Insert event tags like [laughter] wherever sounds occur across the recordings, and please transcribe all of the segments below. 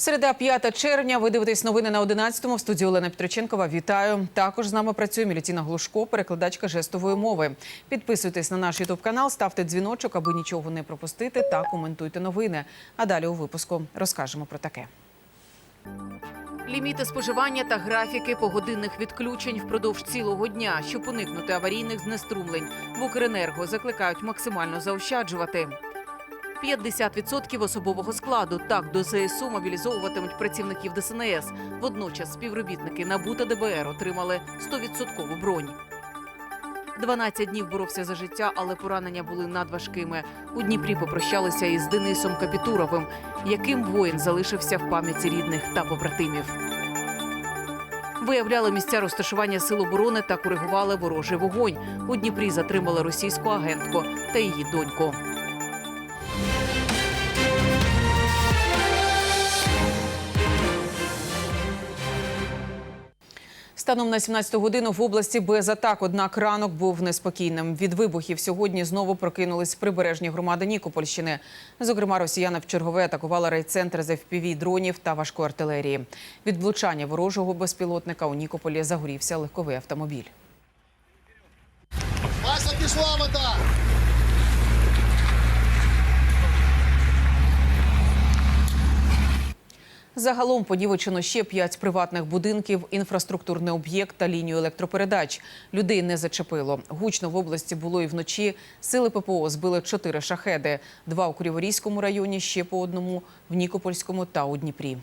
Середа 5 червня. Ви дивитесь новини на 11-му. В студії Олена Петроченкова. Вітаю. Також з нами працює Мілітіна Глушко, перекладачка жестової мови. Підписуйтесь на наш ютуб канал, ставте дзвіночок, аби нічого не пропустити, та коментуйте новини. А далі у випуску розкажемо про таке. Ліміти споживання та графіки погодинних відключень впродовж цілого дня, щоб уникнути аварійних знеструмлень. В Укренерго закликають максимально заощаджувати. 50% особового складу так до ЗСУ мобілізовуватимуть працівників ДСНС. Водночас співробітники НАБУ та ДБР отримали 100% бронь. 12 днів боровся за життя, але поранення були надважкими. У Дніпрі попрощалися із Денисом Капітуровим, яким воїн залишився в пам'яті рідних та побратимів. Виявляли місця розташування сил оборони та коригували ворожий вогонь. У Дніпрі затримали російську агентку та її доньку. Станом на 17 годину в області без атак. Однак ранок був неспокійним. Від вибухів сьогодні знову прокинулись прибережні громади Нікопольщини. Зокрема, росіяни в чергове атакували райцентр з fpv дронів та важкої артилерії. Від влучання ворожого безпілотника у Нікополі загорівся легковий автомобіль. Вася пішла вода! Загалом подівочено ще п'ять приватних будинків, інфраструктурний об'єкт та лінію електропередач. Людей не зачепило. Гучно в області було і вночі. Сили ППО збили чотири шахеди: два у Криворізькому районі, ще по одному в Нікопольському та у Дніпрі.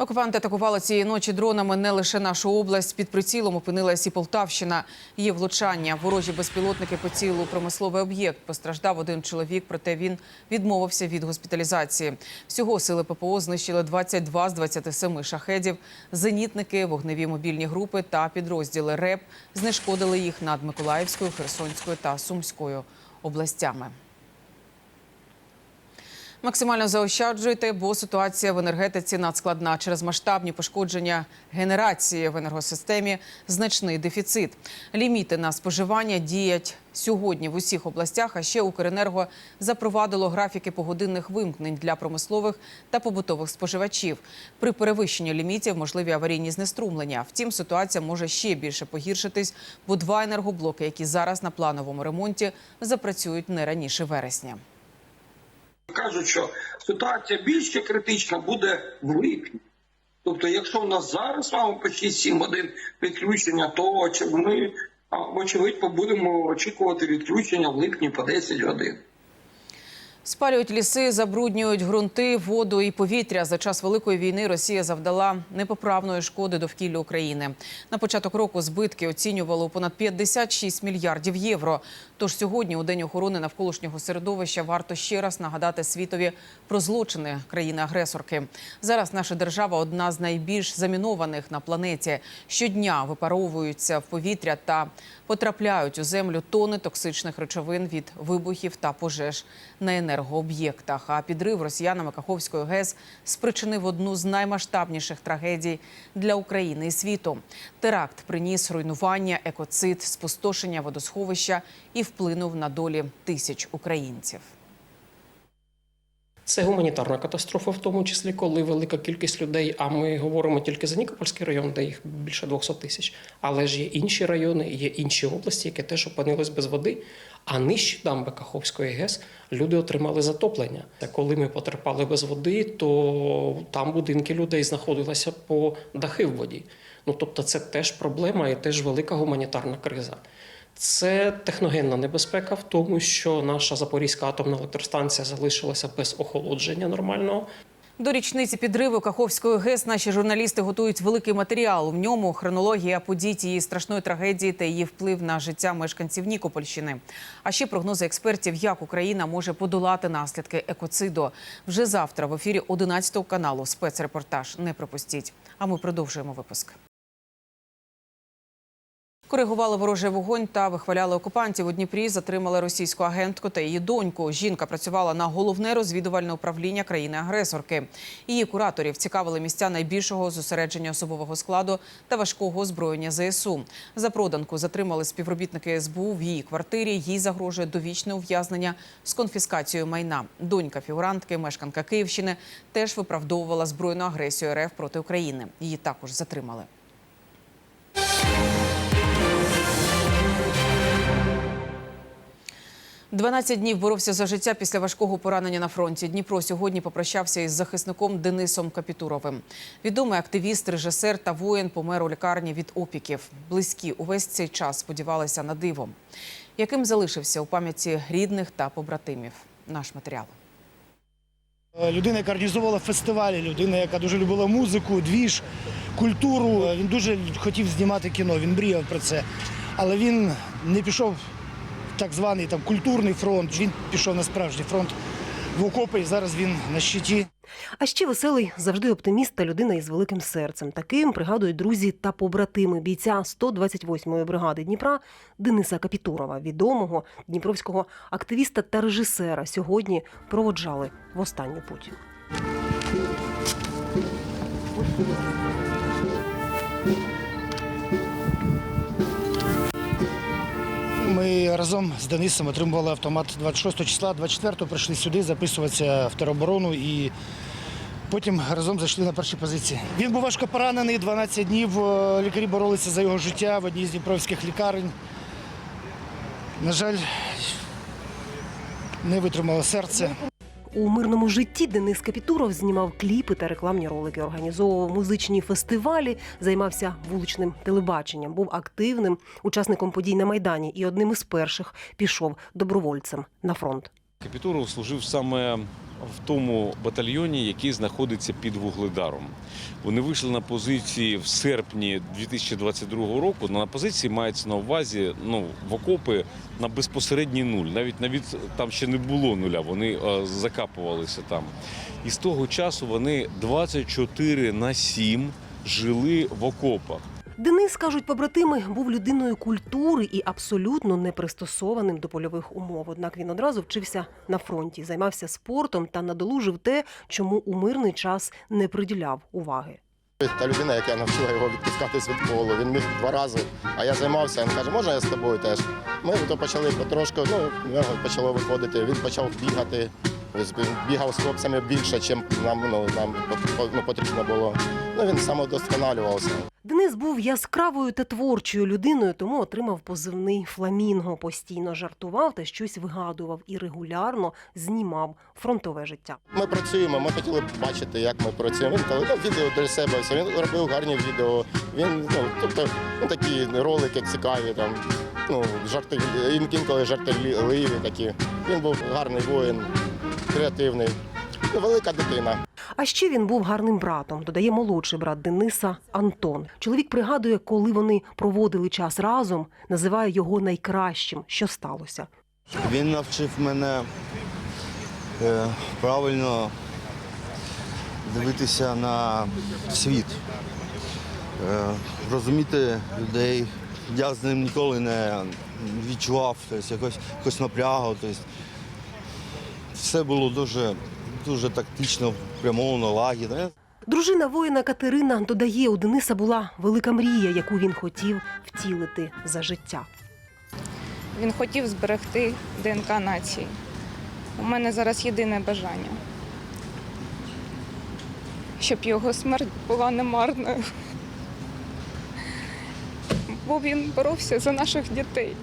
Окупанти атакували цієї ночі дронами не лише нашу область. Під прицілом опинилась і Полтавщина. Є влучання. Ворожі безпілотники поцілили у промисловий об'єкт. Постраждав один чоловік, проте він відмовився від госпіталізації. Всього сили ППО знищили 22 з 27 шахедів. Зенітники, вогневі мобільні групи та підрозділи РЕП знешкодили їх над Миколаївською, Херсонською та Сумською областями. Максимально заощаджуйте, бо ситуація в енергетиці надскладна через масштабні пошкодження генерації в енергосистемі, значний дефіцит. Ліміти на споживання діять сьогодні в усіх областях. А ще Укренерго запровадило графіки погодинних вимкнень для промислових та побутових споживачів. При перевищенні лімітів можливі аварійні знеструмлення. Втім, ситуація може ще більше погіршитись, бо два енергоблоки, які зараз на плановому ремонті, запрацюють не раніше вересня. Кажуть, що ситуація більш критична буде в липні. Тобто, якщо у нас зараз з вами по 6-7 годин відключення, то ми очевидь, будемо очікувати відключення в липні по 10 годин. Спалюють ліси, забруднюють ґрунти, воду і повітря. За час великої війни Росія завдала непоправної шкоди довкіллю України. На початок року збитки оцінювали у понад 56 мільярдів євро. Тож сьогодні, у день охорони навколишнього середовища, варто ще раз нагадати світові про злочини країни-агресорки. Зараз наша держава одна з найбільш замінованих на планеті. Щодня випаровуються в повітря та потрапляють у землю тони токсичних речовин від вибухів та пожеж на енергооб'єктах. А підрив росіянами Каховської ГЕС спричинив одну з наймасштабніших трагедій для України і світу. Теракт приніс руйнування, екоцид, спустошення водосховища і вплинув на долі тисяч українців. Це гуманітарна катастрофа, в тому числі, коли велика кількість людей. А ми говоримо тільки за Нікопольський район, де їх більше 200 тисяч. Але ж є інші райони, є інші області, які теж опинились без води. А нижче дамби Каховської ГЕС люди отримали затоплення. Та Коли ми потерпали без води, то там будинки людей знаходилися по дахи в воді. Ну тобто, це теж проблема і теж велика гуманітарна криза. Це техногенна небезпека в тому, що наша Запорізька атомна електростанція залишилася без охолодження нормального. До річниці підриву Каховської ГЕС наші журналісти готують великий матеріал. В ньому хронологія подій тієї страшної трагедії та її вплив на життя мешканців Нікопольщини. А ще прогнози експертів, як Україна може подолати наслідки екоциду. Вже завтра в ефірі 11 каналу спецрепортаж. Не пропустіть. А ми продовжуємо випуск. Коригували ворожий вогонь та вихваляли окупантів. У Дніпрі затримали російську агентку та її доньку. Жінка працювала на головне розвідувальне управління країни-агресорки. Її кураторів цікавили місця найбільшого зосередження особового складу та важкого озброєння ЗСУ. За проданку затримали співробітники СБУ в її квартирі. Їй загрожує довічне ув'язнення з конфіскацією майна. Донька фігурантки, мешканка Київщини, теж виправдовувала збройну агресію РФ проти України. Її також затримали. «12 днів боровся за життя після важкого поранення на фронті. Дніпро сьогодні попрощався із захисником Денисом Капітуровим. Відомий активіст, режисер та воїн помер у лікарні від опіків. Близькі увесь цей час сподівалися на диво. Яким залишився у пам'яті рідних та побратимів? Наш матеріал. Людина, яка організовувала фестивалі, людина, яка дуже любила музику, двіж, культуру. Він дуже хотів знімати кіно, він мріяв про це. Але він не пішов так званий там культурний фронт. Він пішов на справжній фронт в окопи, і зараз він на щиті. А ще веселий, завжди оптиміст та людина із великим серцем. Таким пригадують друзі та побратими бійця 128-ї бригади Дніпра Дениса Капітурова, відомого дніпровського активіста та режисера. Сьогодні проводжали в останню путь. Ми разом з Денисом отримували автомат 26 числа, 24-го прийшли сюди записуватися в тероборону і потім разом зайшли на перші позиції. Він був важко поранений, 12 днів е, лікарі боролися за його життя в одній з дніпровських лікарень. На жаль, не витримало серце. У мирному житті Денис Капітуров знімав кліпи та рекламні ролики, організовував музичні фестивалі, займався вуличним телебаченням, був активним учасником подій на майдані і одним із перших пішов добровольцем на фронт. Капітуров служив саме в тому батальйоні, який знаходиться під Вугледаром. Вони вийшли на позиції в серпні 2022 року. На позиції мається на увазі ну, в окопи на безпосередній нуль. Навіть навіть там ще не було нуля, вони е, закапувалися там. І з того часу вони 24 на 7 жили в окопах. Денис, кажуть побратими, був людиною культури і абсолютно не пристосованим до польових умов. Однак він одразу вчився на фронті, займався спортом та надолужив те, чому у мирний час не приділяв уваги. Та людина, яка навчила його відпускатись від колу. Він міг два рази, а я займався. Він каже, можна я з тобою теж? Ми то почали потрошку, ну, в нього почало виходити. Він почав бігати. Бігав з хлопцями більше, ніж нам, ну, нам ну, потрібно було. Ну, він самодосконалювався. Денис був яскравою та творчою людиною, тому отримав позивний фламінго. Постійно жартував та щось вигадував і регулярно знімав фронтове життя. Ми працюємо, ми хотіли б бачити, як ми працюємо. Він коли ну, відео для себе, все. він робив гарні відео. Він, ну, тобто, ну, такі ролики цікаві, там, ну, жарти, інколи жартівливі такі. Він був гарний воїн, креативний. Ну, велика дитина. А ще він був гарним братом, додає молодший брат Дениса Антон. Чоловік пригадує, коли вони проводили час разом, називає його найкращим, що сталося. Він навчив мене е, правильно дивитися на світ, е, розуміти людей. Я з ним ніколи не відчував тобто, якось, якось напрягу. Тобто, все було дуже, дуже тактично, прямовано, лагідно. Дружина воїна Катерина додає, у Дениса була велика мрія, яку він хотів втілити за життя. Він хотів зберегти ДНК нації. У мене зараз єдине бажання, щоб його смерть була немарною. Бо він боровся за наших дітей.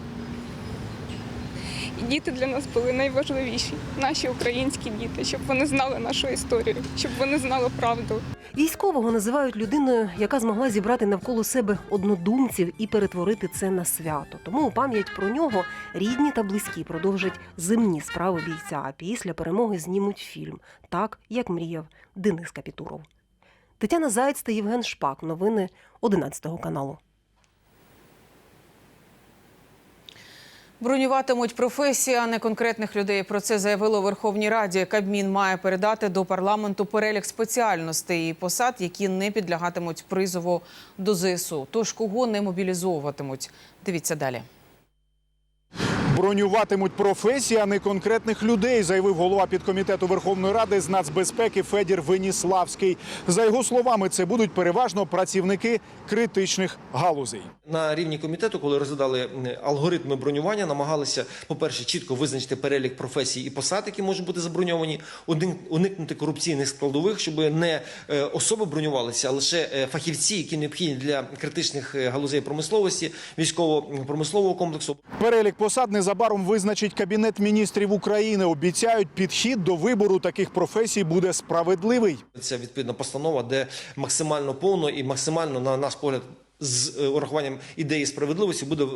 Діти для нас були найважливіші, наші українські діти, щоб вони знали нашу історію, щоб вони знали правду. Військового називають людиною, яка змогла зібрати навколо себе однодумців і перетворити це на свято. Тому у пам'ять про нього рідні та близькі продовжать земні справи бійця. А після перемоги знімуть фільм, так як мріяв Денис Капітуров. Тетяна Заєць та Євген Шпак. Новини 11 каналу. Бронюватимуть професії, а не конкретних людей. Про це заявило Верховній Раді. Кабмін має передати до парламенту перелік спеціальностей і посад, які не підлягатимуть призову до ЗСУ. Тож кого не мобілізовуватимуть? Дивіться далі. Бронюватимуть професії, а не конкретних людей, заявив голова підкомітету Верховної Ради з нацбезпеки Федір Веніславський. За його словами, це будуть переважно працівники критичних галузей. На рівні комітету, коли розглядали алгоритми бронювання, намагалися, по-перше, чітко визначити перелік професій і посад, які можуть бути заброньовані, уникнути корупційних складових, щоб не е, особи бронювалися, а лише е, фахівці, які необхідні для критичних е, галузей промисловості, військово-промислового комплексу. Перелік посад незабаром визначить Кабінет міністрів України. Обіцяють, підхід до вибору таких професій буде справедливий. Це відповідна постанова, де максимально повно і максимально, на наш погляд, з е, урахуванням ідеї справедливості буде е,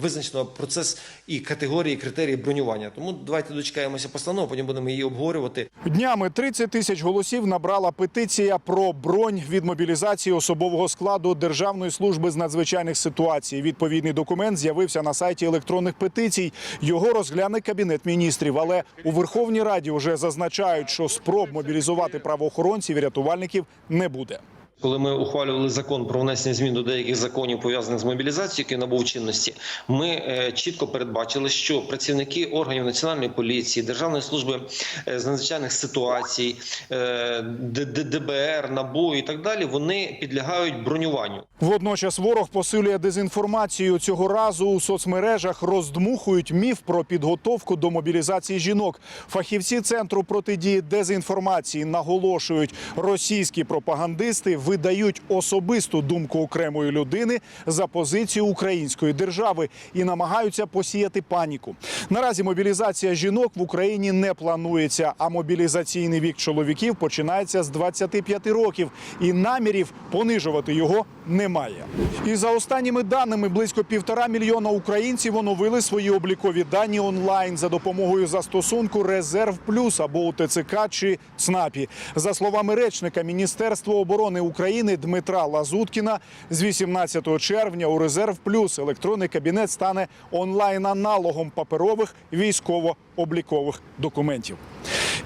визначено процес і категорії, і критерії бронювання. Тому давайте дочекаємося постанови, потім будемо її обговорювати. Днями 30 тисяч голосів набрала петиція про бронь від мобілізації особового складу Державної служби з надзвичайних ситуацій. Відповідний документ з'явився на сайті електронних петицій. Його розгляне кабінет міністрів. Але у Верховній Раді вже зазначають, що спроб мобілізувати правоохоронців і рятувальників не буде. Коли ми ухвалювали закон про внесення змін до деяких законів пов'язаних з мобілізацією, який набув чинності, ми е, чітко передбачили, що працівники органів національної поліції, Державної служби е, з надзвичайних ситуацій, е, ДБР, НАБУ і так далі, вони підлягають бронюванню. Водночас ворог посилює дезінформацію. Цього разу у соцмережах роздмухують міф про підготовку до мобілізації жінок. Фахівці центру протидії дезінформації наголошують, російські пропагандисти видають особисту думку окремої людини за позицію української держави і намагаються посіяти паніку. Наразі мобілізація жінок в Україні не планується, а мобілізаційний вік чоловіків починається з 25 років, і намірів понижувати його немає. І за останніми даними, близько півтора мільйона українців оновили свої облікові дані онлайн за допомогою застосунку Резерв Плюс або у ТЦК чи ЦНАПі. За словами речника Міністерства оборони України Дмитра Лазуткіна, з 18 червня у Резерв Плюс електронний кабінет стане онлайн-аналогом паперових військово-облікових документів.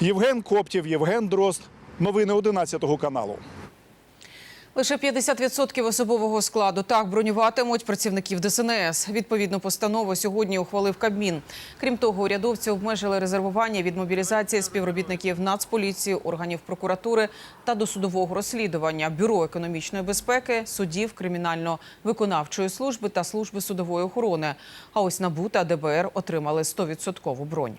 Євген Коптів, Євген Дрозд. Новини 11 каналу. Лише 50% особового складу так бронюватимуть працівників ДСНС. Відповідну постанову сьогодні ухвалив Кабмін. Крім того, урядовці обмежили резервування від мобілізації співробітників Нацполіції, органів прокуратури та досудового розслідування, бюро економічної безпеки, судів, кримінально-виконавчої служби та служби судової охорони. А ось НАБУ та ДБР отримали 100% бронь.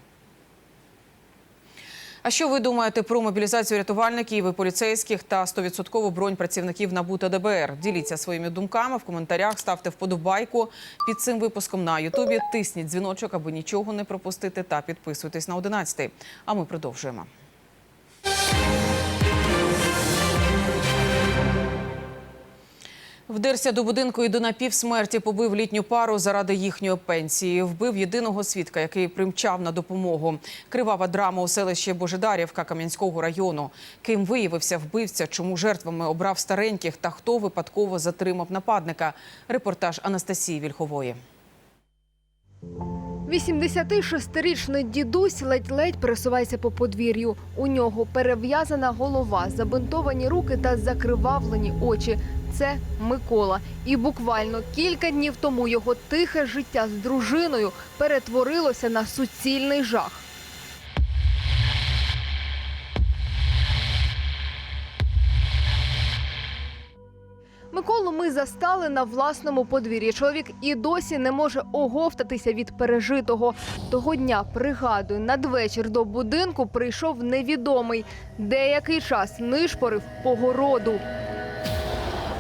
А що ви думаєте про мобілізацію рятувальників і поліцейських та 100% бронь працівників НАБУ та ДБР? Діліться своїми думками в коментарях, ставте вподобайку під цим випуском на Ютубі. Тисніть дзвіночок, аби нічого не пропустити, та підписуйтесь на 11. А ми продовжуємо. Вдерся до будинку і до напівсмерті побив літню пару заради їхньої пенсії. Вбив єдиного свідка, який примчав на допомогу. Кривава драма у селищі Божедарівка Кам'янського району. Ким виявився вбивця, чому жертвами обрав стареньких та хто випадково затримав нападника. Репортаж Анастасії Вільхової. 86-річний дідусь ледь-ледь пересувається по подвір'ю. У нього перев'язана голова, забинтовані руки та закривавлені очі. Це Микола. І буквально кілька днів тому його тихе життя з дружиною перетворилося на суцільний жах. Миколу ми застали на власному подвір'ї. Чоловік і досі не може оговтатися від пережитого. Того дня, пригадую, надвечір до будинку прийшов невідомий. Деякий час нишпорив по городу.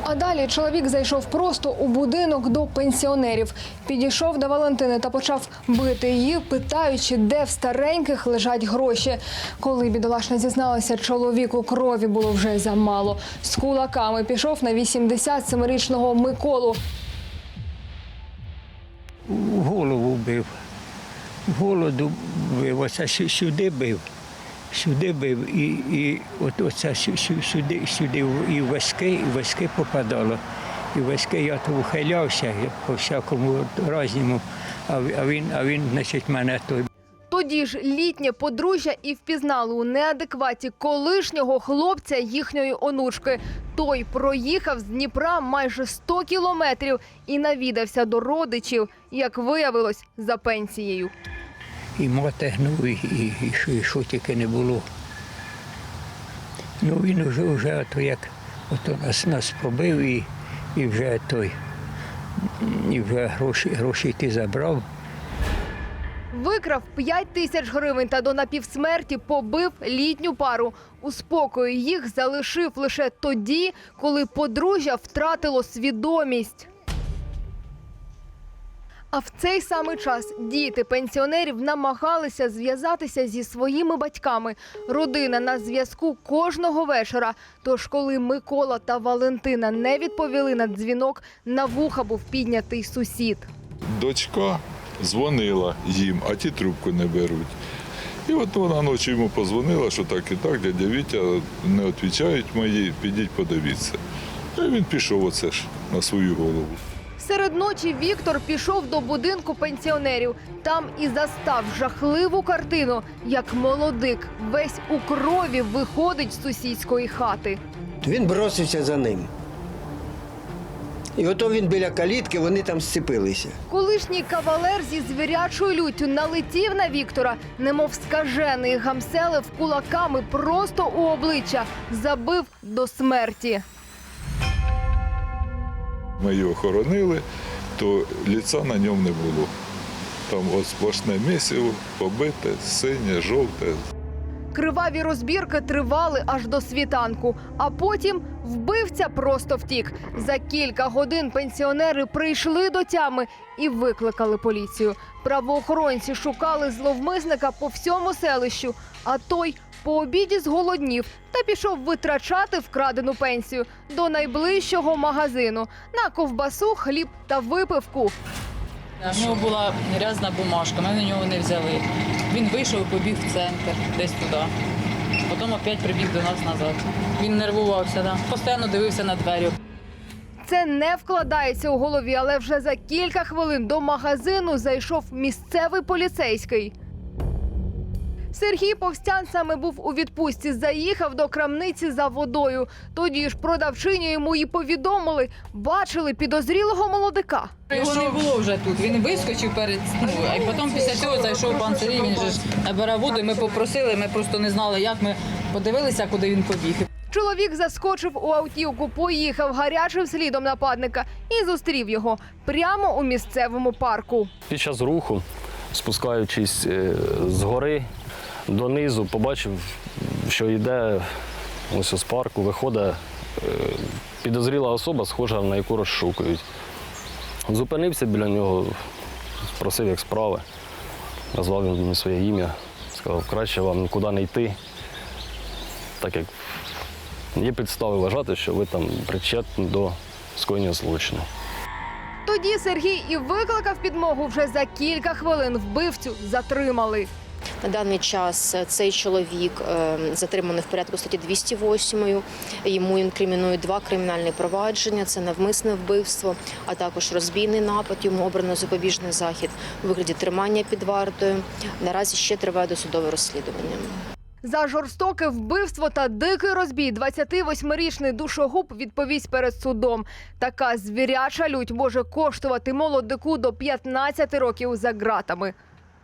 А далі чоловік зайшов просто у будинок до пенсіонерів. Підійшов до Валентини та почав бити її, питаючи, де в стареньких лежать гроші. Коли бідолашна зізналася, чоловіку крові було вже замало. З кулаками пішов на 87-річного Миколу. Голову бив. В голову бив, сю- сюди бив. Сюди бив і, і от оце сю- сю- сюди, сюди і в виски, і в попадало. І весь я то ухилявся по всякому разному, а він, а він, значить, мене той Тоді ж літнє подружжя і впізнали у неадекваті колишнього хлопця їхньої онучки. Той проїхав з Дніпра майже 100 кілометрів і навідався до родичів, як виявилось, за пенсією. І мати гнув, і, і, і, що, і що тільки не було. Ну він вже, вже то як ото нас, нас побив і, і вже той, і вже гроші, гроші ти забрав. Викрав 5 тисяч гривень та до напівсмерті побив літню пару. У спокої їх залишив лише тоді, коли подружжя втратило свідомість. А в цей самий час діти пенсіонерів намагалися зв'язатися зі своїми батьками. Родина на зв'язку кожного вечора. Тож, коли Микола та Валентина не відповіли на дзвінок, на вуха був піднятий сусід. Дочка дзвонила їм, а ті трубку не беруть. І от вона ночі йому позвонила, що так і так, дядя Вітя не відповідають мої, підіть подивіться. І він пішов оце ж на свою голову. Серед ночі Віктор пішов до будинку пенсіонерів. Там і застав жахливу картину, як молодик весь у крові виходить з сусідської хати. Він бросився за ним. І ото він біля калітки, вони там зцепилися. Колишній кавалер зі звірячою люттю налетів на Віктора, немов скажений, гамселив кулаками просто у обличчя, забив до смерті. Ми його хоронили, то ліца на ньому не було. Там от сплошне місце, побите, синє, жовте. Криваві розбірки тривали аж до світанку, а потім вбивця просто втік. За кілька годин пенсіонери прийшли до тями і викликали поліцію. Правоохоронці шукали зловмисника по всьому селищу, а той по обіді зголоднів та пішов витрачати вкрадену пенсію до найближчого магазину на ковбасу, хліб та випивку. В нього була грязна бумажка, ми на нього не взяли. Він вийшов і побіг в центр, десь туди. Потім опять прибіг до нас назад. Він нервувався, да. постійно дивився на двері. Це не вкладається у голові, але вже за кілька хвилин до магазину зайшов місцевий поліцейський. Сергій Повстян саме був у відпустці, заїхав до крамниці за водою. Тоді ж продавчині йому і повідомили, бачили підозрілого молодика. Його не було вже тут. Він вискочив перед ну, а потім після цього зайшов пан Сергій, він же ж набирав воду. і Ми попросили, ми просто не знали, як ми подивилися, куди він побіг. Чоловік заскочив у автівку, поїхав гарячим слідом нападника і зустрів його прямо у місцевому парку. Під час руху, спускаючись е, з гори донизу, побачив, що йде ось з парку, виходить е, підозріла особа, схожа на яку розшукують. Зупинився біля нього, спросив, як справи, назвав йому своє ім'я, сказав, краще вам нікуди не йти, так як є підстави вважати, що ви там причетні до скоєння злочину. Тоді Сергій і викликав підмогу вже за кілька хвилин. Вбивцю затримали. На даний час цей чоловік е, затриманий в порядку статті 208. Йому інкримінують два кримінальні провадження: це навмисне вбивство, а також розбійний напад. Йому обрано запобіжний захід у вигляді тримання під вартою. Наразі ще триває досудове розслідування. За жорстоке вбивство та дикий розбій 28-річний душогуб відповість перед судом. Така звіряча лють може коштувати молодику до 15 років за ґратами.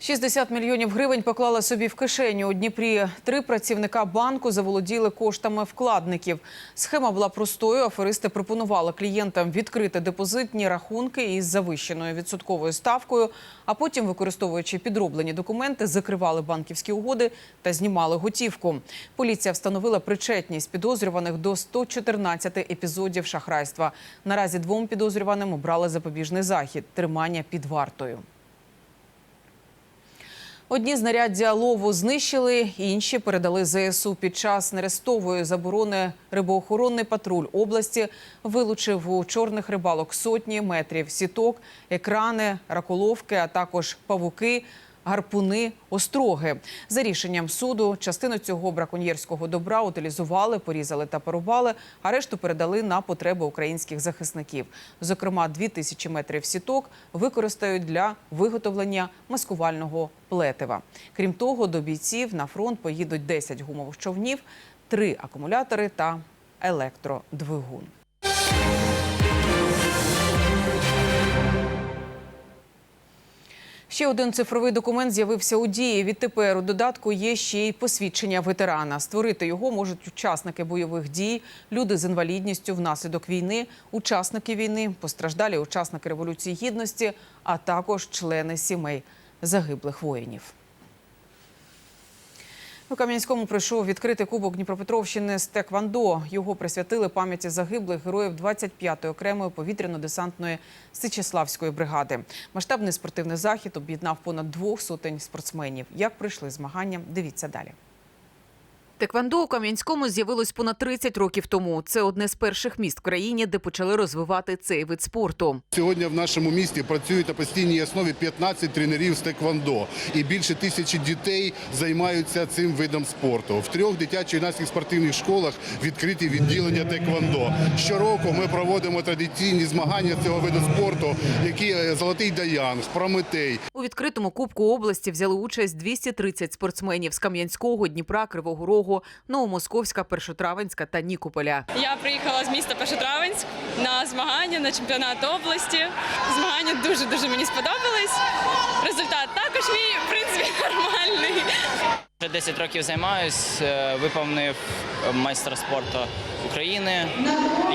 60 мільйонів гривень поклали собі в кишеню. У Дніпрі три працівника банку заволоділи коштами вкладників. Схема була простою. Аферисти пропонували клієнтам відкрити депозитні рахунки із завищеною відсотковою ставкою, а потім, використовуючи підроблені документи, закривали банківські угоди та знімали готівку. Поліція встановила причетність підозрюваних до 114 епізодів шахрайства. Наразі двом підозрюваним обрали запобіжний захід тримання під вартою. Одні знаряддя лову знищили, інші передали ЗСУ. Під час нерестової заборони рибоохоронний патруль області вилучив у чорних рибалок сотні метрів сіток, екрани, раколовки, а також павуки, гарпуни, остроги. За рішенням суду частину цього браконьєрського добра утилізували, порізали та порубали, а решту передали на потреби українських захисників. Зокрема, 2000 метрів сіток використають для виготовлення маскувального плетива. Крім того, до бійців на фронт поїдуть 10 гумових човнів, 3 акумулятори та електродвигун. Ще один цифровий документ з'явився у дії. Відтепер у додатку є ще й посвідчення ветерана. Створити його можуть учасники бойових дій, люди з інвалідністю внаслідок війни, учасники війни, постраждалі учасники революції гідності, а також члени сімей загиблих воїнів. У Кам'янському пройшов відкритий кубок Дніпропетровщини з Теквандо. Його присвятили пам'яті загиблих героїв 25-ї окремої повітряно-десантної Сичеславської бригади. Масштабний спортивний захід об'єднав понад двох сотень спортсменів. Як пройшли змагання, дивіться далі. Теквандо у Кам'янському з'явилось понад 30 років тому. Це одне з перших міст в країні, де почали розвивати цей вид спорту. Сьогодні в нашому місті працюють на постійній основі 15 тренерів з теквондо. І більше тисячі дітей займаються цим видом спорту. В трьох дитячо-юнацьких спортивних школах відкриті відділення теквондо. Щороку ми проводимо традиційні змагання цього виду спорту, які е, Золотий Даян, Прометей. У відкритому кубку області взяли участь 230 спортсменів з Кам'янського, Дніпра, Кривого Рогу, Новомосковська, Першотравенська та Нікополя. Я приїхала з міста Першотравенськ на змагання на чемпіонат області. Змагання дуже дуже мені сподобались. Результат також мій в принципі [laughs] нормальний. Вже 10 років займаюся, виповнив майстра спорту України,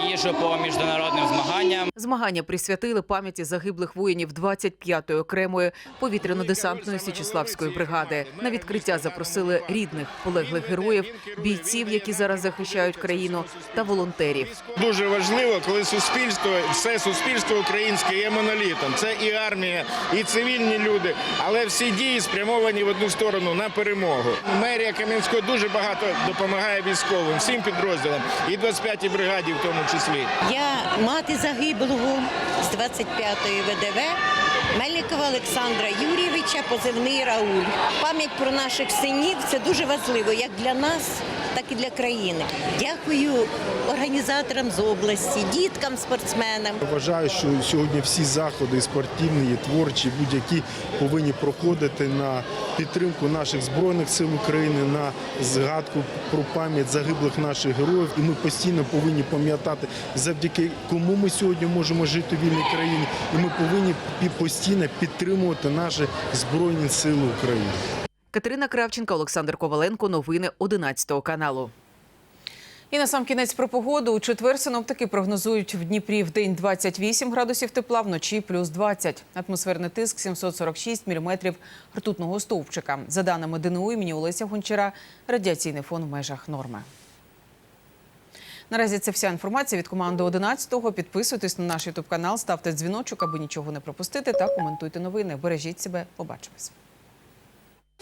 їжджу по міжнародним змаганням. Змагання присвятили пам'яті загиблих воїнів 25-ї окремої повітряно-десантної Січеславської бригади. На відкриття запросили рідних полеглих героїв, бійців, які зараз захищають країну, та волонтерів. Дуже важливо, коли суспільство, все суспільство українське є монолітом. Це і армія, і цивільні люди, але всі дії спрямовані в одну сторону на перемогу. Мерія Кам'янського дуже багато допомагає військовим, всім підрозділам, і 25-й бригаді в тому числі. Я мати загиблого з 25-ї ВДВ Мельникова Олександра Юрійовича, позивний Рауль. Пам'ять про наших синів це дуже важливо як для нас, так і для країни. Дякую організаторам з області, діткам, спортсменам. Вважаю, що сьогодні всі заходи спортивні, творчі, будь-які повинні проходити на підтримку наших збройних сил України, на згадку про пам'ять загиблих наших героїв. І ми постійно повинні пам'ятати, завдяки кому ми сьогодні можемо жити в вільній країні. І ми повинні постійно підтримувати наші збройні сили України. Катерина Кравченка, Олександр Коваленко. Новини 11 каналу. І на сам кінець про погоду. У четвер синоптики прогнозують в Дніпрі в день 28 градусів тепла, вночі плюс 20. Атмосферний тиск 746 міліметрів ртутного стовпчика. За даними ДНУ імені Олеся Гончара, радіаційний фон в межах норми. Наразі це вся інформація від команди 11-го. Підписуйтесь на наш ютуб канал, ставте дзвіночок, аби нічого не пропустити, та коментуйте новини. Бережіть себе. Побачимось.